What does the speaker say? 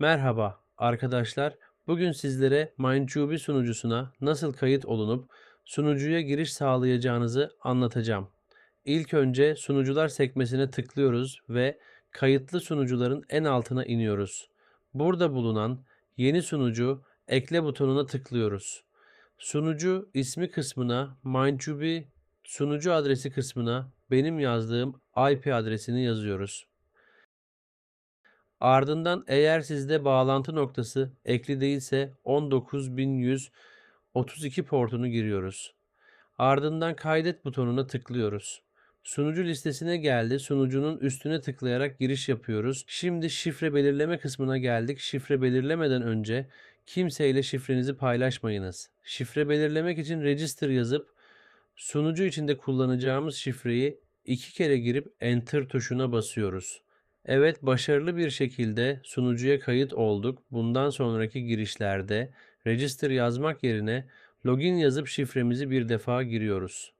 Merhaba arkadaşlar. Bugün sizlere Mindjubi sunucusuna nasıl kayıt olunup sunucuya giriş sağlayacağınızı anlatacağım. İlk önce sunucular sekmesine tıklıyoruz ve kayıtlı sunucuların en altına iniyoruz. Burada bulunan yeni sunucu ekle butonuna tıklıyoruz. Sunucu ismi kısmına Mindjubi sunucu adresi kısmına benim yazdığım IP adresini yazıyoruz. Ardından eğer sizde bağlantı noktası ekli değilse 19132 portunu giriyoruz. Ardından kaydet butonuna tıklıyoruz. Sunucu listesine geldi. Sunucunun üstüne tıklayarak giriş yapıyoruz. Şimdi şifre belirleme kısmına geldik. Şifre belirlemeden önce kimseyle şifrenizi paylaşmayınız. Şifre belirlemek için register yazıp sunucu içinde kullanacağımız şifreyi iki kere girip enter tuşuna basıyoruz. Evet, başarılı bir şekilde sunucuya kayıt olduk. Bundan sonraki girişlerde register yazmak yerine login yazıp şifremizi bir defa giriyoruz.